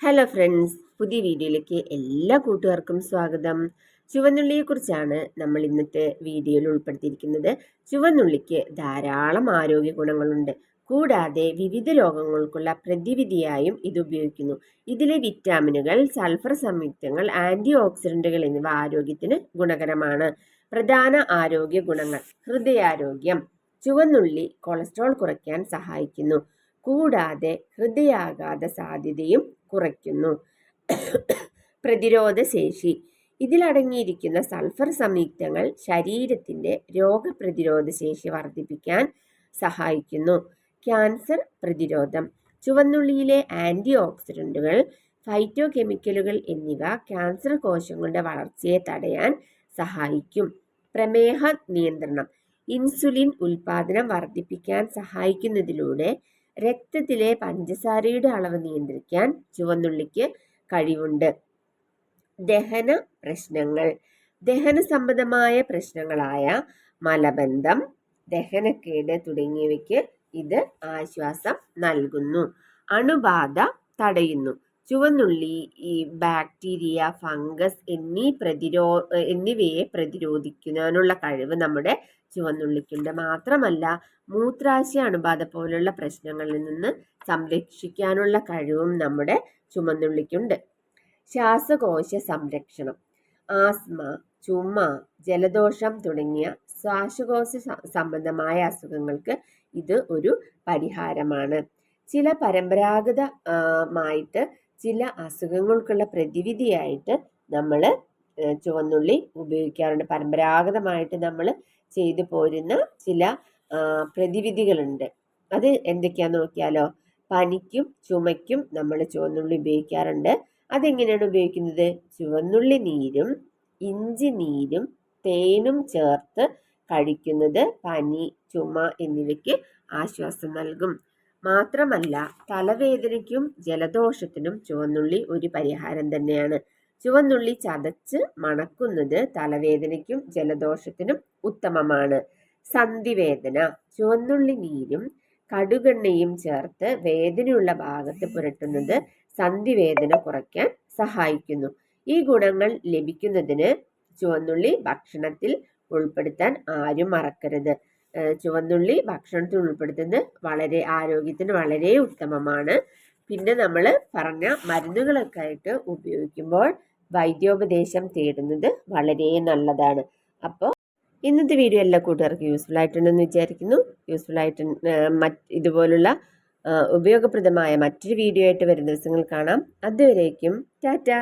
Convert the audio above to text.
Hello friends പുതിയ വീഡിയോയിലേക്ക് എല്ലാ കൂട്ടുകാർക്കും സ്വാഗതം. ചുവന്നുള്ളിയെക്കുറിച്ചാണ് നമ്മൾ ഇന്നത്തെ വീഡിയോയിൽ ഉൾപ്പെടുത്തിയിരിക്കുന്നത്. ചുവന്നുള്ളിക്ക് ധാരാളം ആരോഗ്യ ഗുണങ്ങളുണ്ട്. കൂടാതെ വിവിധ രോഗങ്ങൾക്കുള്ള പ്രതിവിധിയായും ഇത് ഉപയോഗിക്കുന്നു. ഇതിലെ വിറ്റാമിനുകൾ സൾഫർ സംയുക്തങ്ങൾ ആന്റി ഓക്സിഡന്റുകൾ എന്നിവ ആരോഗ്യത്തിന് ഗുണകരമാണ്. പ്രധാന ആരോഗ്യ ഗുണങ്ങൾ ഹൃദയാരോഗ്യം. ചുവന്നുള്ളി കൊളസ്ട്രോൾ കുറയ്ക്കാൻ സഹായിക്കുന്നു. കൂടാതെ ഹൃദയാഘാത സാധ്യതയും കുറയ്ക്കുന്നു. പ്രതിരോധ ശേഷി ഇതിലടങ്ങിയിരിക്കുന്ന സൾഫർ സംയുക്തങ്ങൾ ശരീരത്തിന്റെ രോഗപ്രതിരോധ ശേഷി വർദ്ധിപ്പിക്കാൻ സഹായിക്കുന്നു. ക്യാൻസർ പ്രതിരോധം. ചുവന്നുള്ളിയിലെ ആന്റി ഓക്സിഡന്റുകൾ ഫൈറ്റോ കെമിക്കലുകൾ എന്നിവ ക്യാൻസർ കോശങ്ങളുടെ വളർച്ചയെ തടയാൻ സഹായിക്കും. പ്രമേഹ നിയന്ത്രണം. ഇൻസുലിൻ ഉൽപാദനം വർദ്ധിപ്പിക്കാൻ സഹായിക്കുന്നതിലൂടെ രക്തത്തിലെ പഞ്ചസാരയുടെ അളവ് നിയന്ത്രിക്കാൻ ചുവന്നുള്ളിക്ക് കഴിവുണ്ട്. ദഹന പ്രശ്നങ്ങൾ. ദഹന സംബന്ധമായ പ്രശ്നങ്ങളായ മലബന്ധം ദഹനക്കേട് തുടങ്ങിയവയ്ക്ക് ഇത് ആശ്വാസം നൽകുന്നു. അണുബാധ തടയുന്നു. ചുവന്നുള്ളി ഈ ബാക്ടീരിയ ഫംഗസ് എന്നീ പ്രതിരോ എന്നിവയെ പ്രതിരോധിക്കുന്നതിനുള്ള കഴിവ് നമ്മുടെ ചുവന്നുള്ളിക്കുണ്ട്. മാത്രമല്ല മൂത്രാശയ അണുബാധ പോലുള്ള പ്രശ്നങ്ങളിൽ നിന്ന് സംരക്ഷിക്കാനുള്ള കഴിവും നമ്മുടെ ചുമന്നുള്ളിക്കുണ്ട്. ശ്വാസകോശ സംരക്ഷണം ആസ്മ ചുമ ജലദോഷം തുടങ്ങിയ ശ്വാസകോശ സംബന്ധമായ അസുഖങ്ങൾക്ക് ഇത് ഒരു പരിഹാരമാണ്. ചില പരമ്പരാഗതമായിട്ട് ചില അസുഖങ്ങൾക്കുള്ള പ്രതിവിധിയായിട്ട് നമ്മൾ ചുവന്നുള്ളി ഉപയോഗിക്കാറുണ്ട്. പരമ്പരാഗതമായിട്ട് നമ്മൾ ചെയ്തു പോരുന്ന ചില പ്രതിവിധികളുണ്ട്. അത് എന്തൊക്കെയാന്ന് നോക്കിയാലോ? പനിക്കും ചുമയ്ക്കും നമ്മൾ ചുവന്നുള്ളി ഉപയോഗിക്കാറുണ്ട്. അതെങ്ങനെയാണ് ഉപയോഗിക്കുന്നത്? ചുവന്നുള്ളി നീരും ഇഞ്ചി നീരും തേനും ചേർത്ത് കഴിക്കുന്നത് പനി ചുമ എന്നിവയ്ക്ക് ആശ്വാസം നൽകും. മാത്രമല്ല തലവേദനയ്ക്കും ജലദോഷത്തിനും ചുവന്നുള്ളി ഒരു പരിഹാരം തന്നെയാണ്. ചുവന്നുള്ളി ചതച്ച് മണക്കുന്നത് തലവേദനയ്ക്കും ജലദോഷത്തിനും ഉത്തമമാണ്. സന്ധിവേദന ചുവന്നുള്ളി നീരും കടുകെണ്ണയും ചേർത്ത് വേദനയുള്ള ഭാഗത്ത് പുരട്ടുന്നത് സന്ധിവേദന കുറയ്ക്കാൻ സഹായിക്കുന്നു. ഈ ഗുണങ്ങൾ ലഭിക്കുന്നതിന് ചുവന്നുള്ളി ഭക്ഷണത്തിൽ ഉൾപ്പെടുത്താൻ ആരും മറക്കരുത്. ചുവന്നുള്ളി ഭക്ഷണത്തിൽ ഉൾപ്പെടുത്തുന്നത് വളരെ ആരോഗ്യത്തിന് വളരെ ഉത്തമമാണ്. പിന്നെ നമ്മൾ പറഞ്ഞ മരുന്നുകളൊക്കെ ആയിട്ട് ഉപയോഗിക്കുമ്പോൾ വൈദ്യോപദേശം തേടുന്നത് വളരെ നല്ലതാണ്. അപ്പോൾ ഇന്നത്തെ വീഡിയോ എല്ലാ കൂട്ടുകാർക്കും യൂസ്ഫുൾ ആയിട്ടുണ്ടെന്ന് വിചാരിക്കുന്നു. യൂസ്ഫുൾ ആയിട്ട് മറ്റ് ഇതുപോലുള്ള ഉപയോഗപ്രദമായ മറ്റൊരു വീഡിയോ ആയിട്ട് വരുന്ന ദിവസങ്ങൾ കാണാം. അതുവരേക്കും ടാറ്റാ!